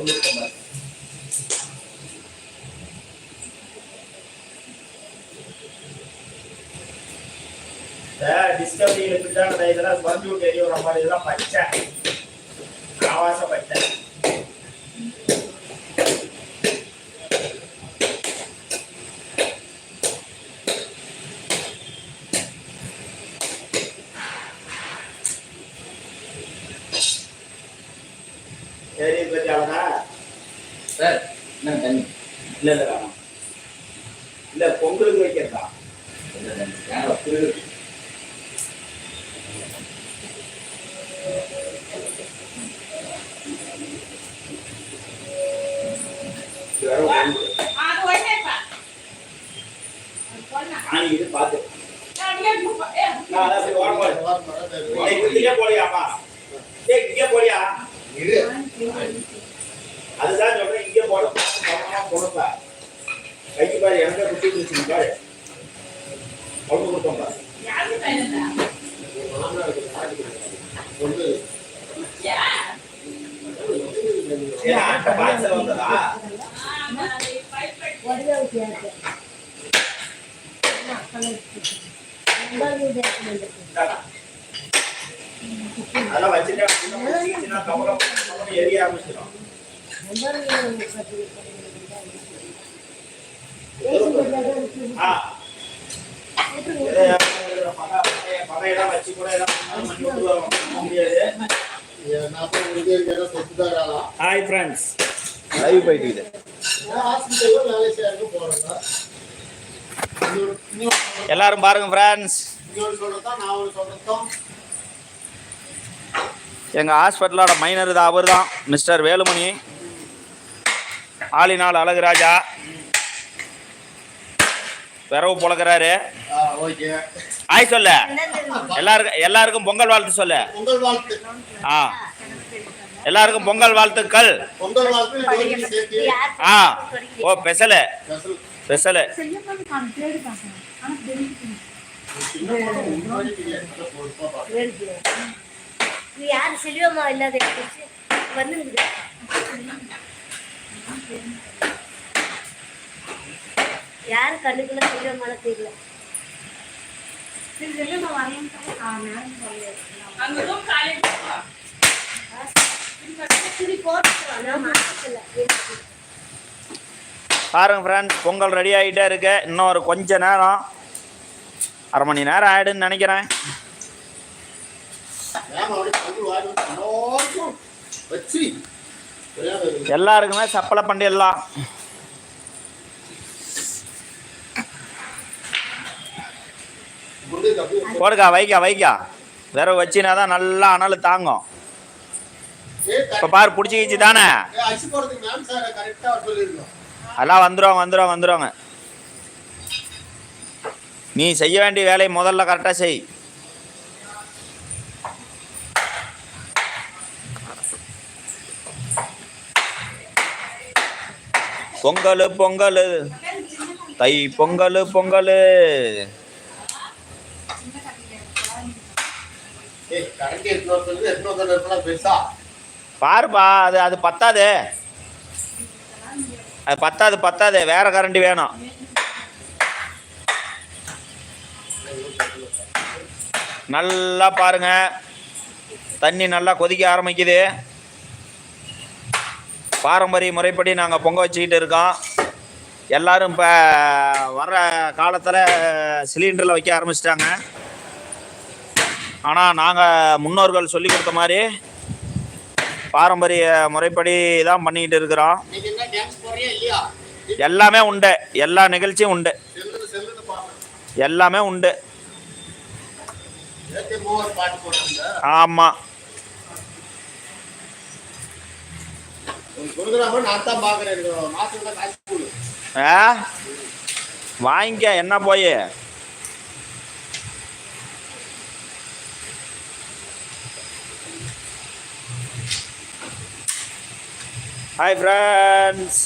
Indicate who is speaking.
Speaker 1: சொல்லிருக்கேன் டிஸ்கவரியில் பிட்டான இதெல்லாம் வந்து விட்டு எரிய மாதிரி இதெல்லாம் பச்சை ஆவாச பச்சை சரி பத்தி அவனா?
Speaker 2: சார் என்ன தண்ணி?
Speaker 1: இல்ல இல்ல வேணாம் இல்ல பொங்கலுக்கு வைக்கிறதா?
Speaker 2: இல்லை தண்ணி
Speaker 1: இது பார்த்து
Speaker 3: நான் அப்படியே மூப்பா. ஏ,
Speaker 1: இங்கே போலியாப்பா ஏய் அதுதான் சொல்றேன் இங்கே போட கவனமா போடுப்பா கைக்கு பாரு குட்டி பாரு. கொடுத்தோம் பாரு. வந்ததா? அதெல்லாம் வச்சுட்டா கவலம் எரிய ஆரம்பிச்சிடும். பகையெல்லாம் வச்சு கூட முடியாது. ஹாய் ஃப்ரெண்ட்ஸ் லைவ் போயிட்டு இது எல்லாரும் பாருங்க ஃப்ரெண்ட்ஸ் எங்கள் ஹாஸ்பிட்டலோட மைனர் இது அவர் தான் மிஸ்டர் வேலுமணி. ஆளினால் அழகுராஜா விரவு புழக்கிறாரு ஆய் சொல்ல. எல்லாருக்கும் எல்லாருக்கும் பொங்கல் வாழ்த்து சொல்லு. ஆ. எல்லாருக்கும் பொங்கல் வாழ்த்துக்கள். ஆ. ஓ ஸ்பெஷலு
Speaker 4: ஸ்பெஷல்
Speaker 1: ஸ்பெஷலு
Speaker 5: இது யாரு செல்வமா இல்லாத வந்து யாரு கண்ணுக்குள்ள செல்வமான தெரியல.
Speaker 1: பாருங்க ஃப்ரெண்ட்ஸ் பொங்கல் ரெடி ஆகிட்டே இருக்கு. இன்னும் ஒரு கொஞ்ச நேரம். அரை மணி நேரம் ஆயிடுன்னு நினைக்கிறேன்
Speaker 4: ஏன் அப்படி பொங்கல் வாங்கி வந்து எல்லாருக்குமே
Speaker 1: சப்பலை
Speaker 4: பண்டி எல்லாம்
Speaker 1: போடுக்கா வைக்கா வைக்கா. வேற வச்சினா தான் நல்லா அனல் தாங்கும். இப்போ பாரு பிடிச்சிக்கிச்சு தானே?
Speaker 4: அதெல்லாம்
Speaker 1: எல்லாம் வந்துடுவாங்க வந்துடுவாங்க வந்துடுவாங்க நீ செய்ய வேண்டிய வேலையை முதல்ல கரெக்டாக செய். பொங்கல் பொங்கல். தை பொங்கல் பொங்கல். பாருப்பா அது அது பத்தாது. அது பத்தாது பத்தாது. வேற கரண்டி வேணும். நல்லா பாருங்க. தண்ணி நல்லா கொதிக்க ஆரம்பிக்குது. பாரம்பரிய முறைப்படி நாங்கள் பொங்க வச்சுக்கிட்டு இருக்கோம். எல்லாரும் இப்போ வர்ற காலத்தில் சிலிண்டரில் வைக்க ஆரம்பிச்சிட்டாங்க. ஆனால் நாங்கள் முன்னோர்கள் சொல்லி கொடுத்த மாதிரி பாரம்பரிய முறைப்படி தான் பண்ணிக்கிட்டு இருக்கிறோம். எல்லாமே உண்டு. எல்லா நிகழ்ச்சியும் உண்டு. எல்லாமே உண்டு. ஆமாம்
Speaker 4: உன் கொடுக்குறாம நான் தான் பாக்குறேன் எனக்கு மாசம் தான் காசு கொடு
Speaker 1: ஆ வாங்கிக்க என்ன போய்? Hi friends